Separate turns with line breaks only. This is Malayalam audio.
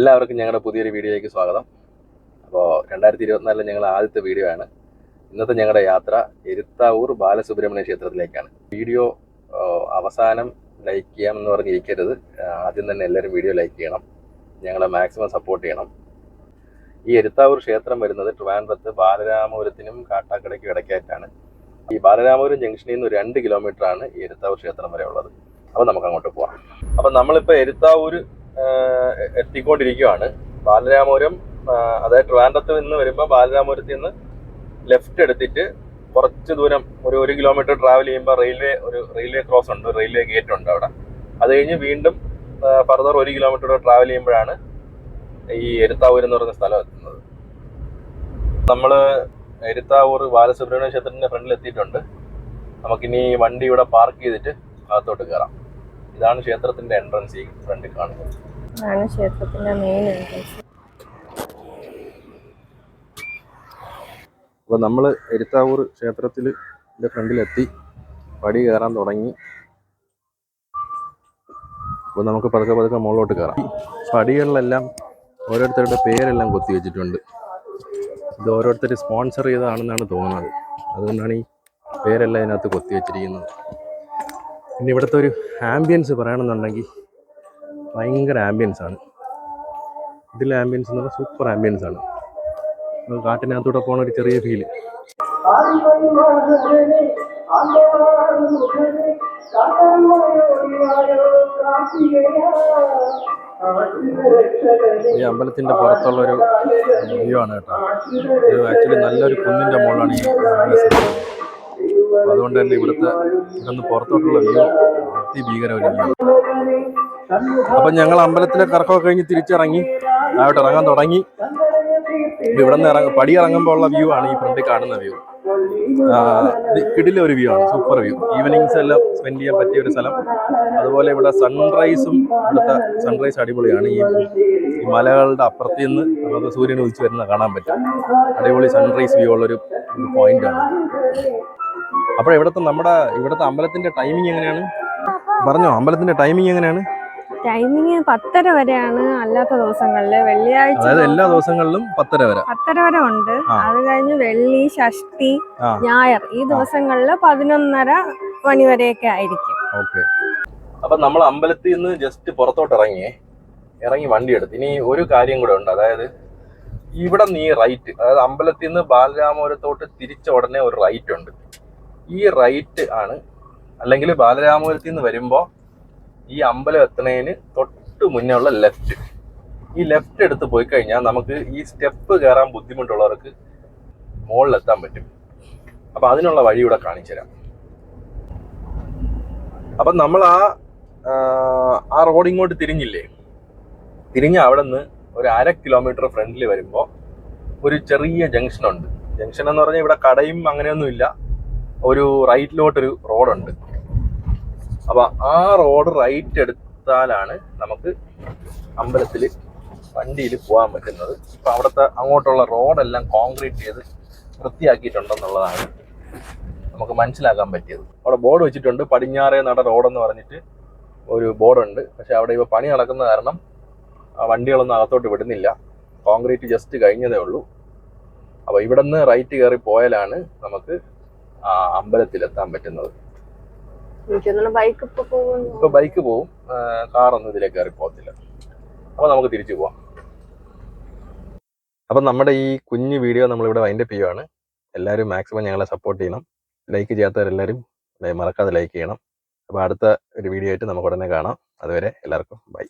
എല്ലാവർക്കും ഞങ്ങളുടെ പുതിയൊരു വീഡിയോയിലേക്ക് സ്വാഗതം. അപ്പോൾ രണ്ടായിരത്തി ഇരുപത്തിനാലിലെ ഞങ്ങളുടെ ആദ്യത്തെ വീഡിയോ ആണ്. ഇന്നത്തെ ഞങ്ങളുടെ യാത്ര എരുത്താവൂർ ബാലസുബ്രഹ്മണ്യ ക്ഷേത്രത്തിലേക്കാണ്. വീഡിയോ അവസാനം ലൈക്ക് ചെയ്യാമെന്ന് പറഞ്ഞിരിക്കരുത്. ആദ്യം തന്നെ എല്ലാവരും വീഡിയോ ലൈക്ക് ചെയ്യണം. ഞങ്ങളെ മാക്സിമം സപ്പോർട്ട് ചെയ്യണം. ഈ എരുത്താവൂർ ക്ഷേത്രം വരുന്നത് ട്രിവാൻഡ്രത്ത് ബാലരാമപുരത്തിനും കാട്ടാക്കടയ്ക്കും ഇടയ്ക്കായിട്ടാണ്. ഈ ബാലരാമപുരം ജംഗ്ഷനിൽ നിന്ന് രണ്ട് കിലോമീറ്റർ ആണ് ഈ എരുത്താവൂർ ക്ഷേത്രം വരെ ഉള്ളത്. അപ്പോൾ നമുക്ക് അങ്ങോട്ട് പോകാം അപ്പം നമ്മളിപ്പോൾ എരുത്താവൂർ എത്തിക്കൊണ്ടിരിക്കുകയാണ് ബാലരാമപുരം അതായത് ട്രിവാൻഡ്രത്ത് നിന്ന് വരുമ്പോൾ ബാലരാമപുരത്തിൽ നിന്ന് ലെഫ്റ്റ് എടുത്തിട്ട് കുറച്ച് ദൂരം ഒരു ഒരു കിലോമീറ്റർ ട്രാവൽ ചെയ്യുമ്പോൾ റെയിൽവേ ഒരു റെയിൽവേ ക്രോസ് ഉണ്ട് റെയിൽവേ ഗേറ്റ് ഉണ്ട് അവിടെ. അത് കഴിഞ്ഞ് വീണ്ടും ഫർദർ ഒരു കിലോമീറ്റർ ട്രാവൽ ചെയ്യുമ്പോഴാണ് ഈ എരുത്താവൂർ എന്ന് പറയുന്ന സ്ഥലം എത്തുന്നത്. നമ്മൾ എരുത്താവൂർ ബാലസുബ്രഹ്മണ്യ ക്ഷേത്രത്തിന്റെ ഫ്രണ്ടിൽ എത്തിയിട്ടുണ്ട് നമുക്കിനി വണ്ടി ഇവിടെ പാർക്ക് ചെയ്തിട്ട് അകത്തോട്ട് കയറാം ഇതാണ് ക്ഷേത്രത്തിന്റെ എൻട്രൻസ് ഈ ഫ്രണ്ടിൽ കാണുന്നത്.
ഇതാണ് ക്ഷേത്രത്തിന്റെ മെയിൻ എൻട്രൻസ്
അപ്പോൾ നമ്മൾ എരുത്താവൂർ ക്ഷേത്രത്തിൽ ഫ്രണ്ടിലെത്തി. പടി കയറാൻ തുടങ്ങി. അപ്പോൾ നമുക്ക് പതുക്കെ പതുക്കെ മുകളിലോട്ട് കയറാം പടികളിലെല്ലാം ഓരോരുത്തരുടെ പേരെല്ലാം കൊത്തി വെച്ചിട്ടുണ്ട്. ഇത് ഓരോരുത്തർ സ്പോൺസർ ചെയ്തതാണെന്നാണ് തോന്നുന്നത്. അതുകൊണ്ടാണ് ഈ പേരെല്ലാം ഇതിനകത്ത് കൊത്തി വെച്ചിരിക്കുന്നത്. പിന്നെ ഇവിടുത്തെ ഒരു ആംബിയൻസ് പറയണമെന്നുണ്ടെങ്കിൽ ഭയങ്കര ആംബിയൻസ് ആണ്. ഇതിലെ ആംബിയൻസ് എന്ന് പറഞ്ഞാൽ സൂപ്പർ ആംബിയൻസ് ആണ്. കാട്ടിനകത്തൂടെ പോണ ഒരു ചെറിയ ഫീൽ ഈ അമ്പലത്തിന്റെ പുറത്തുള്ള ഒരു വ്യൂ ആണ് കേട്ടോ. ഇത് ആക്ച്വലി നല്ലൊരു കുന്നിന്റെ മുകളിലാണ് ഈ അതുകൊണ്ട് തന്നെ ഇവിടുത്തെ ഇവിടുന്ന് പുറത്തോട്ടുള്ള വ്യൂ അതിഭീകരമായിരിക്കും അപ്പം ഞങ്ങൾ അമ്പലത്തിലെ കറക്കമൊക്കെ കഴിഞ്ഞ് തിരിച്ചിറങ്ങി ആയിട്ട് ഇറങ്ങാൻ തുടങ്ങി. ഇവിടെ നിന്ന് ഇറങ്ങ പടി ഇറങ്ങുമ്പോൾ ഉള്ള വ്യൂ ആണ് ഈ ഫ്രണ്ടിൽ കാണുന്ന വ്യൂ കിടിലെ ഒരു വ്യൂ ആണ് സൂപ്പർ വ്യൂ ഈവനിങ്സ് എല്ലാം സ്പെൻഡ് ചെയ്യാൻ പറ്റിയ ഒരു സ്ഥലം. അതുപോലെ ഇവിടെ സൺറൈസും ഇവിടുത്തെ സൺറൈസ് അടിപൊളിയാണ്. ഈ ഈ മലകളുടെ അപ്പുറത്ത് നിന്ന് നമുക്ക് സൂര്യൻ ഉദിച്ചു വരുന്ന കാണാൻ പറ്റും. അടിപൊളി സൺറൈസ് വ്യൂ ഉള്ളൊരു പോയിന്റ് ആണ്. അപ്പോൾ ഇവിടുത്തെ നമ്മുടെ ഇവിടുത്തെ അമ്പലത്തിന്റെ ടൈമിംഗ് എങ്ങനെയാണ്? പറഞ്ഞോ അമ്പലത്തിന്റെ ടൈമിംഗ് എങ്ങനെയാണ്?
ടൈമിംഗ് പത്തര വരെയാണ് അല്ലാത്ത ദിവസങ്ങളിൽ വെള്ളിയാഴ്ച
അതായത് എല്ലാ ദിവസങ്ങളിലും പത്തര വരെ.
പത്തര വരെ ഉണ്ട്. അത് കഴിഞ്ഞ് വെള്ളി ഷഷ്ടി ഞായർ ഈ ദിവസങ്ങളിൽ പതിനൊന്നര മണി വരെയൊക്കെ ആയിരിക്കും.
ഓക്കെ. അപ്പൊ നമ്മൾ അമ്പലത്തിൽ നിന്ന് ജസ്റ്റ് പുറത്തോട്ട് ഇറങ്ങി ഇറങ്ങി വണ്ടി എടുത്ത്. ഇനി ഒരു കാര്യം കൂടെ ഉണ്ട്. അതായത് ഇവിടെ നീ റൈറ്റ് അതായത് അമ്പലത്തിൽ നിന്ന് ബാലരാമപുരത്തോട്ട് തിരിച്ച ഉടനെ ഒരു റൈറ്റ് ഉണ്ട്. ഈ റൈറ്റ് ആണ്. അല്ലെങ്കിൽ ബാലരാമപുരത്തിൽ നിന്ന് വരുമ്പോൾ ഈ അമ്പലം എത്തണേന് തൊട്ട് മുന്നേ ഉള്ള ലെഫ്റ്റ്. ഈ ലെഫ്റ്റ് എടുത്ത് പോയി കഴിഞ്ഞാൽ നമുക്ക് ഈ സ്റ്റെപ്പ് കയറാൻ ബുദ്ധിമുട്ടുള്ളവർക്ക് മുകളിലെത്താൻ പറ്റും. അപ്പം അതിനുള്ള വഴി ഇവിടെ കാണിച്ചു തരാം. അപ്പം നമ്മൾ ആ ആ, റോഡ് ഇങ്ങോട്ട് തിരിഞ്ഞില്ലേ? തിരിഞ്ഞ് അവിടെ നിന്ന് ഒരു അര കിലോമീറ്റർ ഫ്രണ്ടിൽ വരുമ്പോൾ ഒരു ചെറിയ ജംഗ്ഷൻ ഉണ്ട് ജംഗ്ഷൻ എന്ന് പറഞ്ഞാൽ ഇവിടെ കടയും അങ്ങനെയൊന്നുമില്ല. ഒരു റൈറ്റിലോട്ടൊരു റോഡുണ്ട്. അപ്പൊ ആ റോഡ് റൈറ്റ് എടുത്താലാണ് നമുക്ക് അമ്പലത്തിൽ വണ്ടിയിൽ പോകാൻ പറ്റുന്നത്. ഇപ്പൊ അവിടുത്തെ അങ്ങോട്ടുള്ള റോഡെല്ലാം കോൺക്രീറ്റ് ചെയ്ത് വൃത്തിയാക്കിയിട്ടുണ്ടെന്നുള്ളതാണ് നമുക്ക് മനസ്സിലാക്കാൻ പറ്റിയത്. അവിടെ ബോർഡ് വെച്ചിട്ടുണ്ട് പടിഞ്ഞാറേ നട റോഡെന്ന് പറഞ്ഞിട്ട് ഒരു ബോർഡുണ്ട്. പക്ഷെ അവിടെ ഇപ്പൊ പണി നടക്കുന്ന കാരണം വണ്ടികളൊന്നും അകത്തോട്ട് വിടുന്നില്ല. കോൺക്രീറ്റ് ജസ്റ്റ് കഴിഞ്ഞതേ ഉള്ളൂ. അപ്പോൾ ഇവിടെ നിന്ന് റൈറ്റ് കയറി പോയാലാണ് നമുക്ക് അമ്പലത്തിലെത്താൻ പറ്റുന്നത്.
ഇപ്പൊ
ബൈക്ക് പോവും. കാറൊന്നും ഇതിലേക്ക് കയറി പോകത്തില്ല. അപ്പൊ നമുക്ക് തിരിച്ചു പോവാം. അപ്പം നമ്മുടെ ഈ കുഞ്ഞു വീഡിയോ നമ്മളിവിടെ വൈൻഡപ്പ് ചെയ്യുവാണ്. എല്ലാവരും മാക്സിമം ഞങ്ങളെ സപ്പോർട്ട് ചെയ്യണം. ലൈക്ക് ചെയ്യാത്തവരെല്ലാവരും മറക്കാതെ ലൈക്ക് ചെയ്യണം. അപ്പോൾ അടുത്ത ഒരു വീഡിയോ ആയിട്ട് നമുക്ക് ഉടനെ കാണാം. അതുവരെ എല്ലാവർക്കും ബൈ